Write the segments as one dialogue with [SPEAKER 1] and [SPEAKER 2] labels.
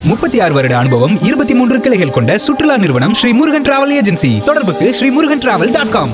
[SPEAKER 1] முப்பத்தி ஆறு வருட அனுபவம் இருபத்தி மூன்று கிளைகள் கொண்ட சுற்றுலா நிறுவனம் ஸ்ரீ முருகன் டிராவல் ஏஜென்சி. தொடர்புக்கு Sri Murugan travel dot com.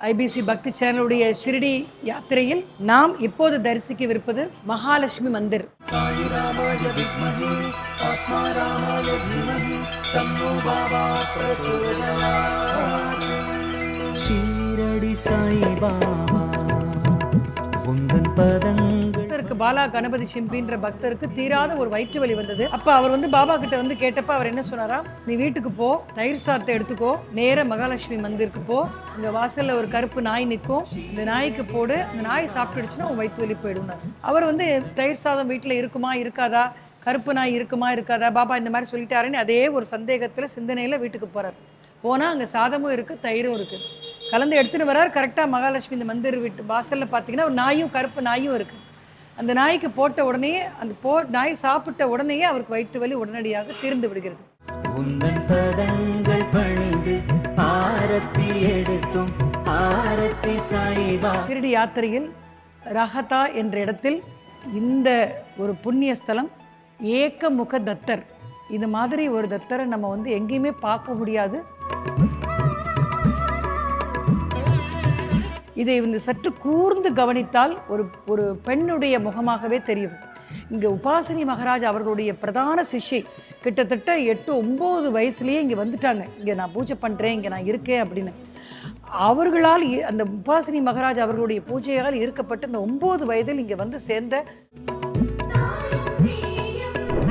[SPEAKER 2] IBC Bhakti சேனலுடைய ஷிரடி யாத்திரையில் நாம் இப்போது தரிசிக்கவிருப்பது மகாலட்சுமி மந்திர்.
[SPEAKER 3] ஷீரடி சாய்பாபா உந்தன் பதங்கள்
[SPEAKER 2] பக்தருக்கு பாலா கணபதி சிம்பின்ற பக்தருக்கு தீராத ஒரு வயிற்று வலி வந்தது. அப்ப அவர் வந்து பாபா கிட்ட வந்து கேட்டப்ப அவர் என்ன சொன்னாரா? நீ வீட்டுக்கு போ தயிர் சாதத்தை எடுத்துக்கோ நேர மகாலட்சுமி மந்திருக்கு போ இங்க வாசல்ல ஒரு கருப்பு நாய் நிற்கும் இந்த நாய்க்கு போடு அந்த நாய் சாப்பிட்டுடுச்சுன்னா உன் வயிற்று வலி போயிடுனார் அவர் வந்து தயிர் சாதம் வீட்டுல இருக்குமா இருக்காதா? கருப்பு நாய் இருக்குமா இருக்காதா? பாபா இந்த மாதிரி சொல்லிட்டாருன்னு அதே ஒரு சந்தேகத்துல சிந்தனையில வீட்டுக்கு போறார். போனால் அங்கே சாதமும் இருக்குது தயிரும் இருக்குது கலந்து எடுத்துகிட்டு வரார். கரெக்டாக மகாலட்சுமி இந்த மந்திர் வீட்டு வாசலில் பார்த்தீங்கன்னா ஒரு நாயும் கருப்பு நாயும் இருக்குது அந்த நாய்க்கு போட்ட உடனே அந்த போ நாய் சாப்பிட்ட உடனேயே அவருக்கு வயிற்று வலி உடனடியாக தீர்ந்து விடுகிறது.
[SPEAKER 3] உந்தன் பதங்கள் பணிந்து ஆரத்தி எடுத்தும் ஆரத்தி சாய்பா
[SPEAKER 2] ஷிரடி யாத்திரையில் ரஹதா என்ற இடத்தில் இந்த ஒரு புண்ணிய ஸ்தலம் ஏக்கமுக தத்தர். இது மாதிரி ஒரு தத்தரை நம்ம வந்து எங்கேயுமே பார்க்க முடியாது. இதை வந்து சற்று கூர்ந்து கவனித்தால் ஒரு ஒரு பெண்ணுடைய முகமாகவே தெரியும். இங்கே உபாசினி மகாராஜ் அவர்களுடைய பிரதான சிஷ்யை கிட்டத்தட்ட எட்டு ஒம்பது வயசுலேயே இங்கே வந்துட்டாங்க. இங்கே நான் பூஜை பண்ணுறேன் இங்கே நான் இருக்கேன் அப்படின்னு. அவர்களால் அந்த உபாசினி மகாராஜ் அவர்களுடைய பூஜையால் இருக்கப்பட்டு இந்த ஒம்பது வயதில் இங்கே வந்து சேர்ந்த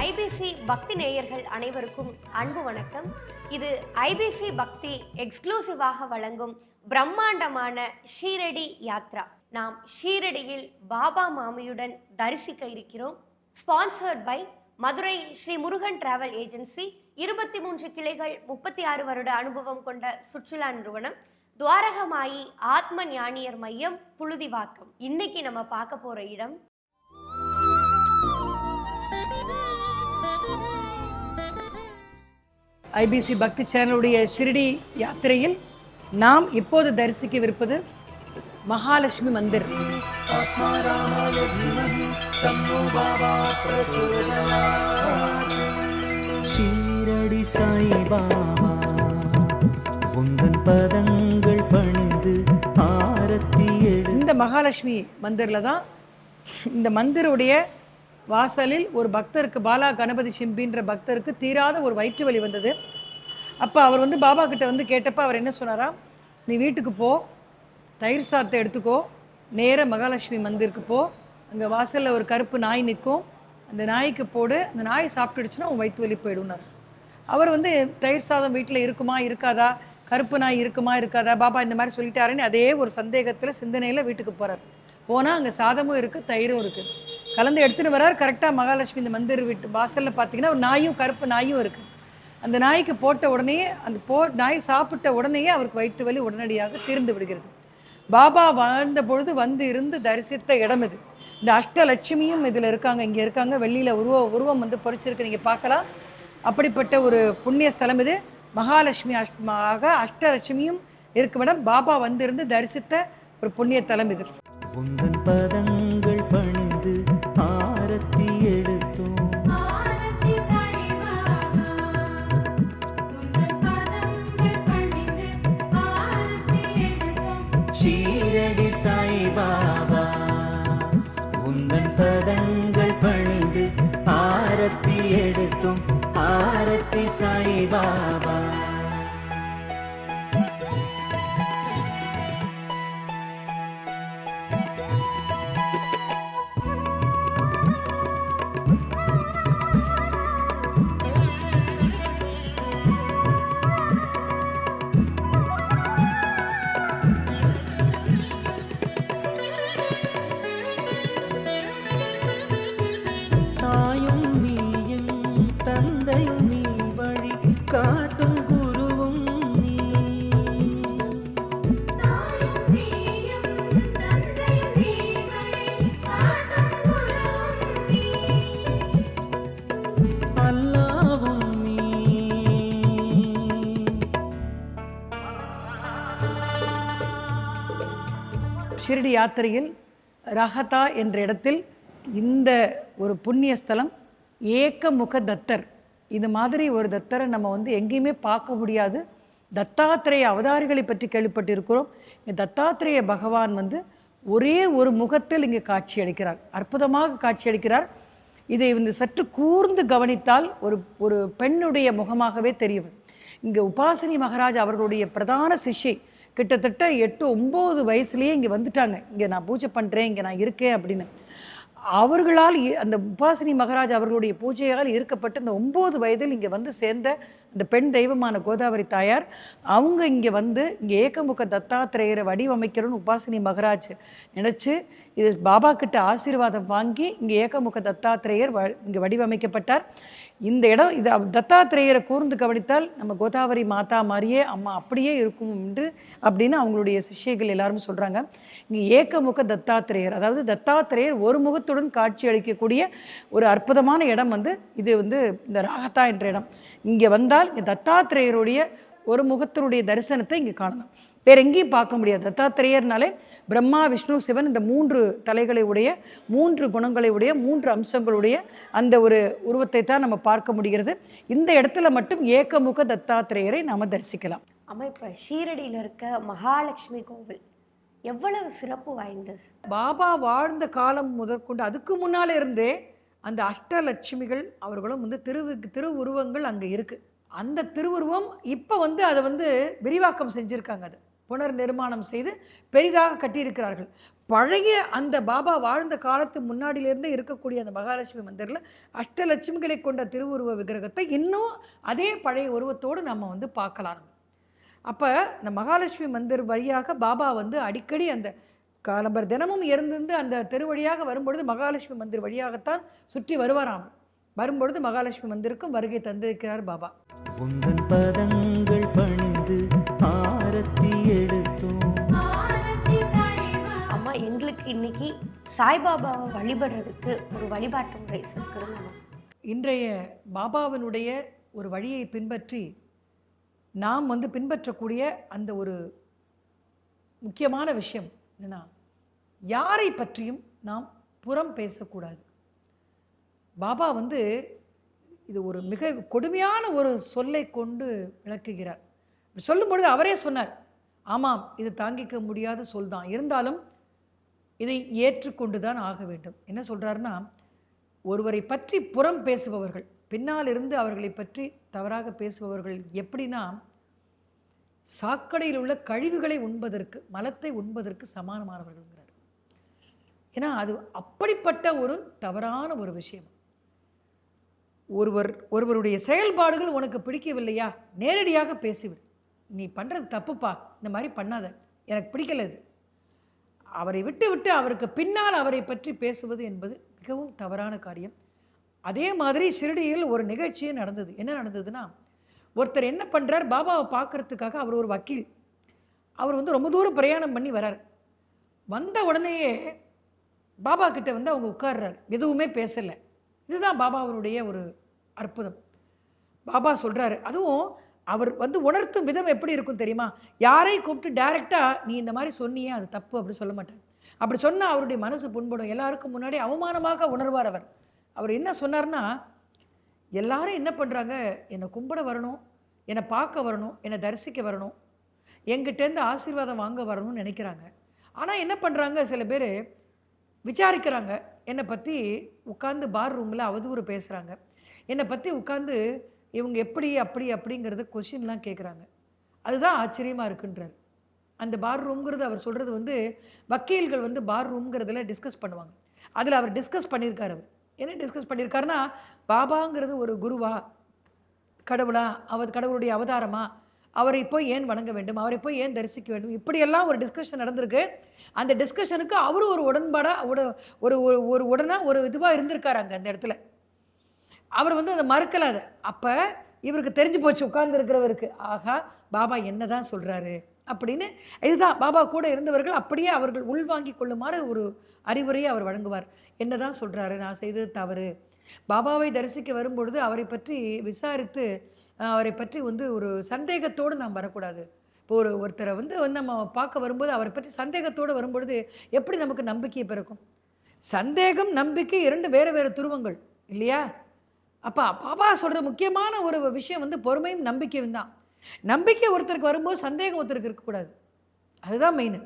[SPEAKER 4] ஐபிசி பக்தி நேயர்கள் அனைவருக்கும் அன்பு வணக்கம். இது ஐபிசி பக்தி எக்ஸ்க்ளூசிவாக வழங்கும் பிரம்மாண்டமான ஷீரடி யாத்ரா. நாம் ஷீரடியில் பாபா மாமியுடன் தரிசிக்க இருக்கிறோம். Sponsored by Madurai Sri Murugan travel agency இருபத்தி மூன்று கிளைகள் முப்பத்தி ஆறு வருட அனுபவம் கொண்ட சுற்றுலா நிறுவனம். துவாரகமாயி ஆத்ம ஞானியர் மையம் புழுதிவாக்கம். இன்னைக்கு நம்ம பார்க்க போற இடம்.
[SPEAKER 2] ஐபிசி பக்தி சேனலுடைய ஷிரடி யாத்திரையில் நாம் இப்போது தரிசிக்கவிருப்பது மகாலட்சுமி மந்திர்.
[SPEAKER 3] ஷீரடி சாய்பாபா உந்தன் பதங்கள் பணிந்து ஆரத்தி
[SPEAKER 2] இந்த மகாலட்சுமி மந்திரில் தான் இந்த மந்திருடைய வாசலில் ஒரு பக்தருக்கு பாலா கணபதி சிம்பின்ற பக்தருக்கு தீராத ஒரு வயிற்று வலி வந்தது. அப்போ அவர் வந்து பாபா கிட்ட வந்து கேட்டப்ப அவர் என்ன சொன்னாரா? நீ வீட்டுக்கு போ. தயிர் சாதத்தை எடுத்துக்கோ. நேர மகாலட்சுமி மந்திருக்கு போ. அங்கே வாசலில் ஒரு கருப்பு நாய் நிற்கும் அந்த நாய்க்கு போடு. அந்த நாய் சாப்பிட்டுடுச்சுன்னா உன் வயிற்று வலி போயிடுனார் அவர் வந்து தயிர் சாதம் வீட்டில் இருக்குமா? இருக்காதா? கருப்பு நாய் இருக்குமா? இருக்காதா? பாபா இந்த மாதிரி சொல்லிட்டாருன்னு அதே ஒரு சந்தேகத்தில் சிந்தனையில் வீட்டுக்கு போகிறார் போனால் அங்கே சாதமும் இருக்குது தயிரும் இருக்குது கலந்து எடுத்துகிட்டு வரார். கரெக்டாக மகாலட்சுமி இந்த மந்திர் வீட்டு வாசலில் பார்த்தீங்கன்னா ஒரு நாயும் கருப்பு நாயும் இருக்குது அந்த நாய்க்கு போட்ட உடனே அந்த போ நாய் சாப்பிட்ட உடனேயே அவருக்கு வயிற்று வலி உடனடியாக தீர்ந்து விடுகிறது. பாபா வாழ்ந்த பொழுது வந்து இருந்து தரிசித்த இடம் இது. இந்த அஷ்டலட்சுமியும் இதில் இருக்காங்க இங்கே இருக்காங்க. வெள்ளியில் உருவ உருவம் வந்து பொறிச்சிருக்கு நீங்கள் பார்க்கலாம். அப்படிப்பட்ட ஒரு புண்ணிய ஸ்தலம் இது. மகாலட்சுமி அஷ்டமாக அஷ்டலட்சுமியும் இருக்கும் இடம் பாபா வந்திருந்து தரிசித்த ஒரு புண்ணிய தலம் இது.
[SPEAKER 3] பதங்கள் பணிந்து ஆரத்தி எடுத்தோம்
[SPEAKER 5] ஆரத்தி சாய்பாபா
[SPEAKER 3] ஷிரடி
[SPEAKER 2] யாத்திரையில் ரஹதா என்ற இடத்தில் இந்த ஒரு புண்ணிய ஸ்தலம் ஏக்கமுக தத்தர். இது மாதிரி ஒரு தத்தரை நம்ம வந்து எங்கேயுமே பார்க்க முடியாது. தத்தாத்திரேய அவதாரிகளை பற்றி கேள்விப்பட்டிருக்கிறோம். இங்க தத்தாத்திரேய பகவான் வந்து ஒரே ஒரு முகத்தில் இங்கே காட்சி அளிக்கிறார். அற்புதமாக காட்சி அளிக்கிறார். இதை வந்து சற்று கூர்ந்து கவனித்தால் ஒரு ஒரு பெண்ணுடைய முகமாகவே தெரியும். இங்கே உபாசனி மகாராஜ் அவர்களுடைய பிரதான சிஷ்யை கிட்டத்தட்ட எட்டு ஒம்பது வயசுலேயே இங்கே வந்துட்டாங்க. இங்கே நான் பூஜை பண்ணுறேன் இங்கே நான் இருக்கேன் அப்படின்னு. அவர்களால் அந்த உபாசினி மகாராஜ் அவர்களுடைய பூஜையால் ஈர்க்கப்பட்டு இந்த ஒம்பது வயதில் இங்கே வந்து சேர்ந்த இந்த பெண் தெய்வமான கோதாவரி தாயார் அவங்க இங்கே வந்து இங்கே ஏகமுக தத்தாத்திரேயரை வடிவமைக்கிறோன்னு உபாசினி மகராஜ் நினச்சி இது பாபா கிட்ட ஆசீர்வாதம் வாங்கி இங்கே ஏகமுக தத்தாத்திரேயர் வ இங்கே வடிவமைக்கப்பட்டார். இந்த இடம் இது தத்தாத்திரேயரை கூர்ந்து கவனித்தால் நம்ம கோதாவரி மாதா மாதிரியே அம்மா அப்படியே இருக்கும் என்று அப்படின்னு அவங்களுடைய சிஷ்யர்கள் எல்லாரும் சொல்கிறாங்க இங்கே ஏகமுக தத்தாத்திரேயர் அதாவது தத்தாத்திரேயர் ஒரு முகத்துடன் காட்சி அளிக்கக்கூடிய ஒரு அற்புதமான இடம் வந்து இது வந்து இந்த ராகத்தா என்ற இடம். இங்கே வந்தால் இங்கே தத்தாத்திரேயருடைய ஒரு முகத்தினுடைய தரிசனத்தை இங்கே காணலாம். வேற எங்கேயும் பார்க்க முடியாது. தத்தாத்திரேயர்னாலே பிரம்மா விஷ்ணு சிவன் இந்த மூன்று தலைகளை உடைய மூன்று குணங்களை உடைய மூன்று அம்சங்களுடைய அந்த ஒரு உருவத்தை தான் நம்ம பார்க்க முடிகிறது. இந்த இடத்துல மட்டும் ஏகமுக தத்தாத்திரேயரை நாம தரிசிக்கலாம்.
[SPEAKER 4] அம்மா இப்போ ஷீரடியில் இருக்க மகாலட்சுமி கோவில் எவ்வளவு சிறப்பு வாய்ந்தது?
[SPEAKER 2] பாபா வாழ்ந்த காலம் முதற்கொண்டு அதுக்கு முன்னாலே இருந்தே அந்த அஷ்டலட்சுமிகள் அவர்களும் வந்து திரு திருவுருவங்கள் அங்கே இருக்கு. அந்த திருவுருவம் இப்போ வந்து அதை வந்து விரிவாக்கம் செஞ்சுருக்காங்க அது. புனர் நிர்மாணம் செய்து பெரிதாக கட்டியிருக்கிறார்கள். பழைய அந்த பாபா வாழ்ந்த காலத்து முன்னாடியிலேருந்தே இருக்கக்கூடிய அந்த மகாலட்சுமி மந்திரில் அஷ்டலட்சுமிகளை கொண்ட திருவுருவ விக்கிரகத்தை இன்னும் அதே பழைய உருவத்தோடு நம்ம வந்து பார்க்கலாம். அப்போ இந்த மகாலட்சுமி மந்திர் வழியாக பாபா வந்து அடிக்கடி அந்த காலம்பர் தினமும் இருந்திருந்து அந்த தெரு வழியாக வரும்பொழுது மகாலட்சுமி மந்திர் வழியாகத்தான் சுற்றி வருவாராம். வரும்பொழுது மகாலட்சுமி மந்திருக்கும் வருகை தந்திருக்கிறார் பாபா.
[SPEAKER 3] உந்தன் பதங்கள் பணிந்து ஆரத்தி எடுத்தோம்.
[SPEAKER 4] அம்மா எங்களுக்கு இன்னைக்கு சாய்பாபாவை வழிபடுறதுக்கு ஒரு வழிபாட்டு முறை
[SPEAKER 2] இன்றைய பாபாவினுடைய ஒரு வழியை பின்பற்றி நாம் வந்து பின்பற்றக்கூடிய அந்த ஒரு முக்கியமான விஷயம் என்னன்னா யாரை பற்றியும் நாம் புறம் பேசக்கூடாது. பாபா வந்து இது ஒரு மிக கொடுமையான ஒரு சொல்லை கொண்டு விளக்குகிறார். சொல்லும் பொழுது அவரே சொன்னார் ஆமாம் இது தாங்கிக்க முடியாத சொல் தான். இருந்தாலும் இதை ஏற்றுக்கொண்டு தான் ஆக வேண்டும். என்ன சொல்கிறாருன்னா ஒருவரை பற்றி புறம் பேசுபவர்கள் பின்னால் இருந்து அவர்களை பற்றி தவறாக பேசுபவர்கள் எப்படின்னா சாக்கடையில் உள்ள கழிவுகளை உண்பதற்கு மலத்தை உண்பதற்கு சமானமானவர்கள்ங்கிறார். ஏன்னா அது அப்படிப்பட்ட ஒரு தவறான ஒரு விஷயம். ஒருவர் ஒருவருடைய செயல்பாடுகள் உனக்கு பிடிக்கவில்லையா? நேரடியாக பேசிவிடு. நீ பண்ணுறது தப்புப்பா. இந்த மாதிரி பண்ணாத. எனக்கு பிடிக்கல இது. அவரை விட்டு விட்டு அவருக்கு பின்னால் அவரை பற்றி பேசுவது என்பது மிகவும் தவறான காரியம். அதே மாதிரி ஷிரடியில் ஒரு நிகழ்ச்சியே நடந்தது. என்ன நடந்ததுன்னா ஒருத்தர் என்ன பண்ணுறார் பாபாவை பார்க்கறதுக்காக அவர் ஒரு வக்கீல். அவர் வந்து ரொம்ப தூரம் பிரயாணம் பண்ணி வரார். வந்த உடனேயே பாபா கிட்ட வந்து அவங்க உட்கார்றார். எதுவுமே பேசலை. இதுதான் பாபா அவருடைய ஒரு அற்புதம். பாபா சொல்கிறாரு அதுவும் அவர் வந்து உணர்த்தும் விதம் எப்படி இருக்கும் தெரியுமா? யாரையும் கூப்பிட்டு டைரெக்டாக நீ இந்த மாதிரி சொன்னியே அது தப்பு அப்படி சொல்ல மாட்டார். அப்படி சொன்னால் அவருடைய மனசு புண்படும். எல்லாருக்கும் முன்னாடி அவமானமாக உணர்வார் அவர். அவர் என்ன சொன்னார்னா எல்லாரும் என்ன பண்ணுறாங்க என்னை கும்பிட வரணும் என்னை பார்க்க வரணும் என்னை தரிசிக்க வரணும். எங்கிட்டேருந்து ஆசீர்வாதம் வாங்க வரணும்னு நினைக்கிறாங்க. ஆனால் என்ன பண்ணுறாங்க சில பேர் விசாரிக்கிறாங்க. என்னை பற்றி உட்காந்து பார் ரூமில் அவதூறு பேசுகிறாங்க என்னை பற்றி உட்காந்து இவங்க எப்படி அப்படி அப்படிங்கிறது கொஷின்லாம் கேட்குறாங்க அதுதான் ஆச்சரியமாக இருக்குன்றார். அந்த பார் ரூம்ங்கிறது அவர் சொல்கிறது வந்து வக்கீல்கள் வந்து பார் ரூம்ங்கிறதுல டிஸ்கஸ் பண்ணுவாங்க. அதில் அவர் டிஸ்கஸ் பண்ணியிருக்காரு அவர். என்ன டிஸ்கஸ் பண்ணியிருக்காருன்னா பாபாங்கிறது ஒரு குருவா கடவுளா அவர் கடவுளுடைய அவதாரமாக அவரை போய் ஏன் வணங்க வேண்டும்? அவரை போய் ஏன் தரிசிக்க வேண்டும்? இப்படியெல்லாம் ஒரு டிஸ்கஷன் நடந்திருக்கு. அந்த டிஸ்கஷனுக்கு அவரும் ஒரு உடன்பாடாக ஒரு ஒரு ஒரு ஒரு உடனே ஒரு இதுவாக இருந்திருக்காரு அங்கே அந்த இடத்துல. அவர் வந்து அதை மறுக்கலை அதை அப்போ இவருக்கு தெரிஞ்சு போச்சு உட்கார்ந்துருக்கிறவருக்கு ஆகா பாபா என்ன தான் சொல்கிறாரு அப்படின்னு. இதுதான் பாபா கூட இருந்தவர்கள் அப்படியே அவர்கள் உள்வாங்கி கொள்ளுமாறு ஒரு அறிவுரையை அவர் வழங்குவார். என்னதான் சொல்கிறாரு நான் செய்தது தவறு. பாபாவை தரிசிக்க வரும்பொழுது அவரை பற்றி விசாரித்து அவரை பற்றி வந்து ஒரு சந்தேகத்தோடு நாம் வரக்கூடாது. இப்போ ஒரு ஒருத்தரை வந்து வந்து நம்ம பார்க்க வரும்போது அவரை பற்றி சந்தேகத்தோடு வரும்பொழுது எப்படி நமக்கு நம்பிக்கை பிறக்கும்? சந்தேகம் நம்பிக்கை இரண்டு வேறு வேறு துருவங்கள் இல்லையா? அப்போ பாபா சொல்கிற முக்கியமான ஒரு விஷயம் வந்து பொறுமையும் நம்பிக்கையும் தான். நம்பிக்கை ஒருத்தருக்கு வரும்போது சந்தேகம் ஒருத்தருக்கு இருக்கக்கூடாது. அதுதான் மெயின்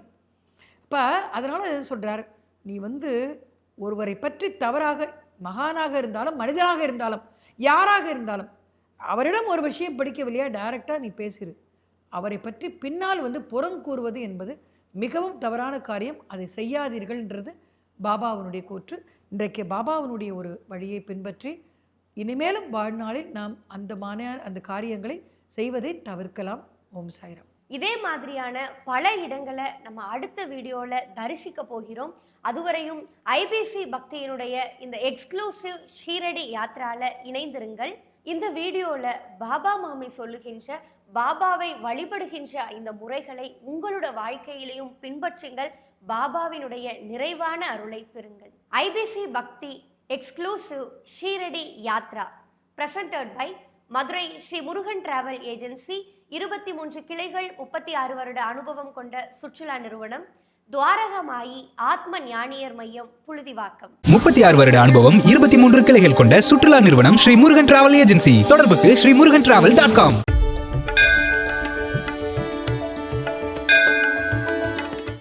[SPEAKER 2] இப்போ அதனால் எது சொல்கிறார் நீ வந்து ஒருவரை பற்றி தவறாக மகானாக இருந்தாலும் மனிதனாக இருந்தாலும் யாராக இருந்தாலும் அவரிடம் ஒரு விஷயம் பிடிக்கவில்லையா? டைரெக்டாக நீ பேசிடு அவரை பற்றி பின்னால் வந்து புறங்கூறுவது என்பது மிகவும் தவறான காரியம். அதை செய்யாதீர்கள்ன்றது பாபாவனுடைய கூற்று. இன்றைக்கு பாபாவனுடைய ஒரு வழியை பின்பற்றி இனிமேலும் வாழ்நாளில் நாம் அந்த மான அந்த காரியங்களை செய்வதை தவிர்க்கலாம். ஓம் சாய்ராம்.
[SPEAKER 4] இதே மாதிரியான பல இடங்களை நம்ம அடுத்த வீடியோவில் தரிசிக்க போகிறோம். அதுவரையும் ஐபிசி பக்தியினுடைய இந்த எக்ஸ்க்ளூசிவ் ஷீரடி யாத்திராவில் இணைந்திருங்கள். இந்த வீடியோவில் பாபா மாமி சொல்லுகின்ற பாபாவை வழிபடுகின்ற இந்த முறைகளை உங்களோட வாழ்க்கையிலையும் பின்பற்றுங்கள். பாபாவினுடைய நிறைவான அருளை பெறுங்கள். IBC Bhakti exclusive Shirdi yatra presented by Madurai Sri Murugan travel agency இருபத்தி மூன்று கிளைகள் முப்பத்தி ஆறு வருட அனுபவம் கொண்ட சுற்றுலா நிறுவனம். துவாரகமாயி ஆத்ம ஞானியர் மையம் புழுதிவாக்கம்.
[SPEAKER 1] முப்பத்தி ஆறு வருட அனுபவம் இருபத்தி மூன்று கிளைகள் கொண்ட சுற்றுலா நிறுவனம் ஸ்ரீ முருகன் டிராவல் ஏஜென்சி. தொடர்புக்கு Sri Murugan travel dot com.